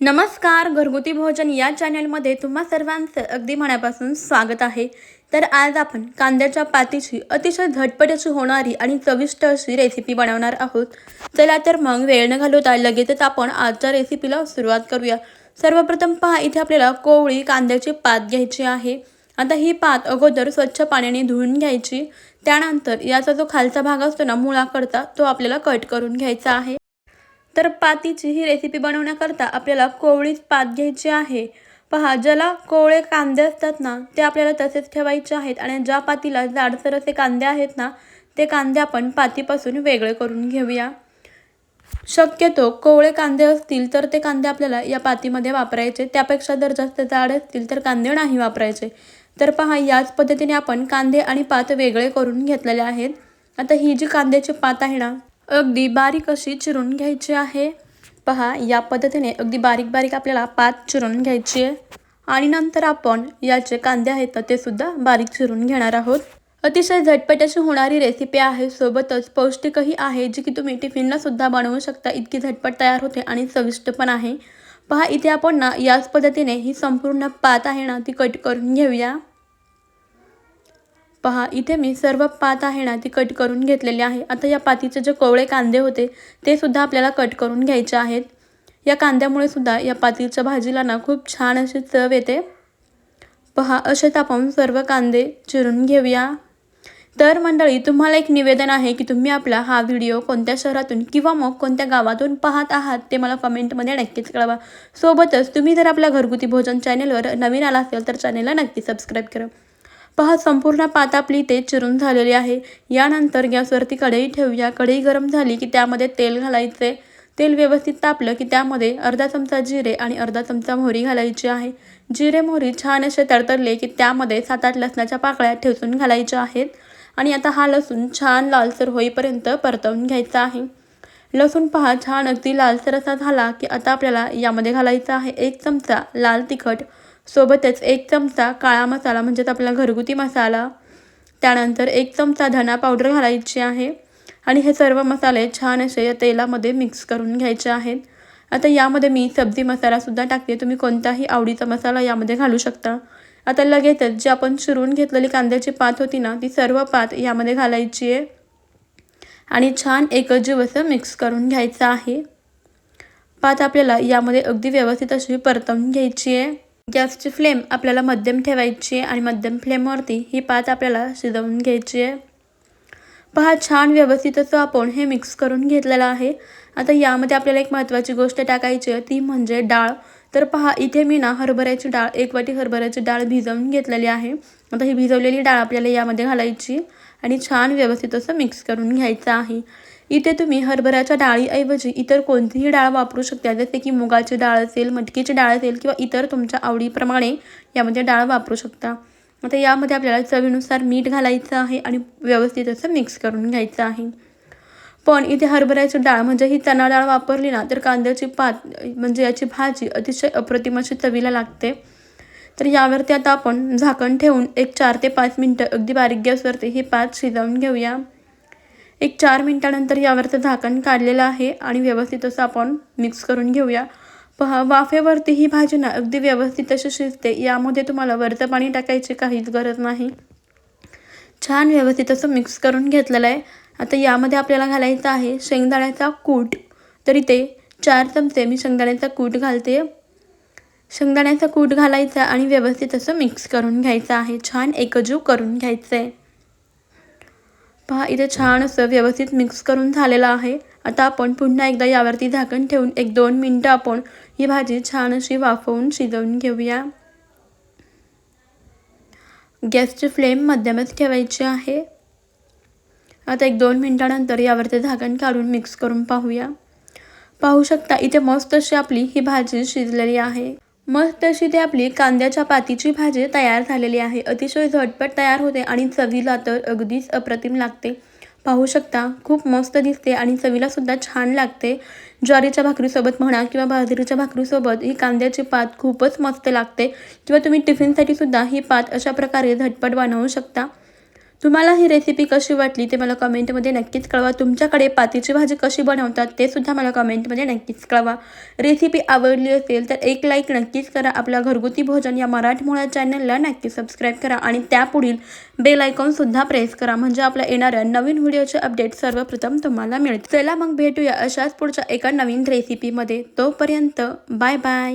नमस्कार घरगुती भोजन या चॅनलमध्ये तुम्हा सर्वांचं अगदी मनापासून स्वागत आहे. तर आज आपण कांद्याच्या पातीची अतिशय झटपट अशी होणारी आणि चविष्ट अशी रेसिपी बनवणार आहोत. चला तर मग वेळ न घालवता लगेचच आपण आजच्या रेसिपीला सुरुवात करूया. सर्वप्रथम पहा इथे आपल्याला कोवळी कांद्याची पात घ्यायची आहे. आता ही पात अगोदर स्वच्छ पाण्याने धुवून घ्यायची. त्यानंतर याचा जो खालचा भाग असतो ना मुळाकडचा तो आपल्याला कट करून घ्यायचा आहे. तर पातीची ही रेसिपी बनवण्याकरता आपल्याला कोवळीच पात घ्यायची आहे. पहा ज्याला कोवळे कांदे असतात ना ते आपल्याला तसेच ठेवायचे आहेत आणि ज्या पातीला जाडसर असे कांदे आहेत ना ते कांदे आपण पातीपासून वेगळे करून घेऊया. शक्यतो कोवळे कांदे असतील तर ते कांदे आपल्याला या पातीमध्ये वापरायचे. त्यापेक्षा जर जास्त जाड असतील तर कांदे नाही वापरायचे. तर पहा याच पद्धतीने आपण कांदे आणि पात वेगळे करून घेतलेले आहेत. आता ही जी कांद्याची पात आहे ना अगदी बारीक अशी चिरून घ्यायची आहे. पहा या पद्धतीने अगदी बारीक बारीक आपल्याला पात चिरून घ्यायची आहे. आणि नंतर आपण याचे कांदे आहेत ना ते सुद्धा बारीक चिरून घेणार आहोत. अतिशय झटपट अशी होणारी रेसिपी आहे. सोबतच पौष्टिकही आहे जी की तुम्ही टिफिनला सुद्धा बनवू शकता. इतकी झटपट तयार होते आणि चविष्ट पण आहे. पहा इथे आपण ना याच पद्धतीने ही संपूर्ण पात आहे ना ती कट करून घेऊया. पहा इथे मी सर्व पात आहे ना ती कट करून घेतलेली आहे. आता या पातीचे जे कोवळे कांदे होते ते सुद्धा आपल्याला कट करून घ्यायचे आहेत. या कांद्यामुळे सुद्धा या पातीच्या भाजीला ना खूप छान अशी चव येते. पहा असे तापवून सर्व कांदे चिरून घेऊया. तर मंडळी तुम्हाला एक निवेदन आहे की तुम्ही आपला हा व्हिडिओ कोणत्या शहरातून किंवा मग कोणत्या गावातून पाहत आहात ते मला कमेंटमध्ये नक्कीच कळवा. सोबतच तुम्ही जर आपल्या घरगुती भोजन चॅनेलवर नवीन आला असेल तर चॅनेलला नक्की सबस्क्राईब करा. पहा संपूर्ण पात आपली ते चिरून झालेली आहे. यानंतर गॅसवरती कढई ठेवूया. कढई गरम झाली की त्यामध्ये तेल घालायचे. तेल व्यवस्थित तापलं की त्यामध्ये अर्धा चमचा जिरे आणि अर्धा चमचा मोहरी घालायची आहे. जिरे मोहरी छान असे तडतडले की त्यामध्ये सात आठ लसणाच्या पाकळ्या ठेचून घालायच्या आहेत. आणि आता हा लसूण छान लालसर होईपर्यंत परतवून घ्यायचा आहे. लसूण पहा छान अगदी लालसर असा झाला की आता आपल्याला यामध्ये घालायचा आहे एक चमचा लाल तिखट. सोबतच एक चमचा काळा मसाला म्हणजेच आपला घरगुती मसाला त्यानंतर एक चमचा धना पावडर घालायची आहे. आणि हे सर्व मसाले छान असे या तेलामध्ये मिक्स करून घ्यायचे आहेत. आता यामध्ये मी सब्जी मसालासुद्धा टाकते. तुम्ही कोणताही आवडीचा मसाला यामध्ये घालू शकता. आता लगेचच जी आपण चिरून घेतलेली कांद्याची पात होती ना ती सर्व पात यामध्ये घालायची आहे. आणि छान एकजीव असं मिक्स करून घ्यायचं आहे. पात आपल्याला यामध्ये अगदी व्यवस्थित अशी परतवून घ्यायची आहे. गॅसची फ्लेम आपल्याला मध्यम ठेवायची आहे आणि मध्यम फ्लेमवरती ही पात आपल्याला शिजवून घ्यायची आहे. पहा छान व्यवस्थित असं आपण हे मिक्स करून घेतलेलं आहे. आता यामध्ये आपल्याला एक महत्त्वाची गोष्ट टाकायची आहे ती म्हणजे डाळ. तर पहा इथे मी ना हरभऱ्याची डाळ एक वाटी हरभऱ्याची डाळ भिजवून घेतलेली आहे. आता ही भिजवलेली डाळ आपल्याला यामध्ये घालायची आणि छान व्यवस्थित असं मिक्स करून घ्यायचं आहे. इथे तुम्ही हरभऱ्याच्या डाळीऐवजी इतर कोणतीही डाळ वापरू शकता. जसे की मुगाची डाळ असेल मटकीची डाळ असेल किंवा इतर तुमच्या आवडीप्रमाणे यामध्ये डाळ वापरू शकता. आता यामध्ये आपल्याला चवीनुसार मीठ घालायचं आहे आणि व्यवस्थित असं मिक्स करून घ्यायचं आहे. पण इथे हरभऱ्याची डाळ म्हणजे ही चणा डाळ वापरली ना तर कांद्याची पात म्हणजे याची भाजी अतिशय अप्रतिम अशी चवीला लागते. तर यावरती आता आपण झाकण ठेवून एक चार ते पाच मिनटं अगदी बारीक गॅसवरती ही पात शिजवून घेऊया. एक चार मिनटानंतर यावरचं झाकण काढलेलं आहे आणि व्यवस्थित असं आपण मिक्स करून घेऊया. पहा वाफेवरती ही भाजी ना अगदी व्यवस्थित अशी शिजते. यामध्ये तुम्हाला वरचं पाणी टाकायची काहीच गरज नाही. छान व्यवस्थित असं मिक्स करून घेतलेलं आहे. आता यामध्ये आपल्याला घालायचं आहे शेंगदाण्याचा कूट. तरी ते चार चमचे मी शेंगदाण्याचा कूट घालते. शेंगदाण्याचा कूट घालायचा आणि व्यवस्थित असं मिक्स करून घ्यायचं आहे. छान एकजीव करून घ्यायचं आहे पहा इथे छान असं व्यवस्थित मिक्स करून झालेलं आहे. आता आपण पुन्हा एकदा यावरती झाकण ठेवून एक दोन मिनटं आपण ही भाजी छान अशी वाफवून शिजवून घेऊया. गॅसची फ्लेम मध्यमच ठेवायची आहे. आता एक दोन मिनटानंतर यावरती झाकण काढून मिक्स करून पाहूया. पाहू शकता इथे मस्त अशी आपली ही भाजी शिजलेली आहे. मस्त अशी ते आपली कांद्याच्या पातीची भाजी तयार झालेली आहे. अतिशय झटपट तयार होते आणि चवीला तर अगदीच अप्रतिम लागते. पाहू शकता खूप मस्त दिसते आणि चवीला सुद्धा छान लागते. ज्वारीच्या भाकरीसोबत म्हणा किंवा बाजरीच्या भाकरीसोबत ही कांद्याची पात खूपच मस्त लागते. किंवा तुम्ही टिफिनसाठी सुद्धा ही पात अशा प्रकारे झटपट बनवू शकता. तुम्हाला ही रेसिपी कशी वाटली ते मला कमेंटमध्ये नक्कीच कळवा. तुमच्याकडे पातीची भाजी कशी बनवतात ते सुद्धा मला कमेंटमध्ये नक्कीच कळवा. रेसिपी आवडली असेल तर एक लाईक नक्कीच करा. आपल्या घरगुती भोजन या मराठमोळ्या चॅनलला नक्की सबस्क्राईब करा आणि त्यापुढील बेल आयकॉनसुद्धा प्रेस करा. म्हणजे आपल्या येणाऱ्या नवीन व्हिडिओचे अपडेट सर्वप्रथम तुम्हाला मिळतील. चला मग भेटूया अशाच पुढच्या एका नवीन रेसिपीमध्ये तोपर्यंत बाय बाय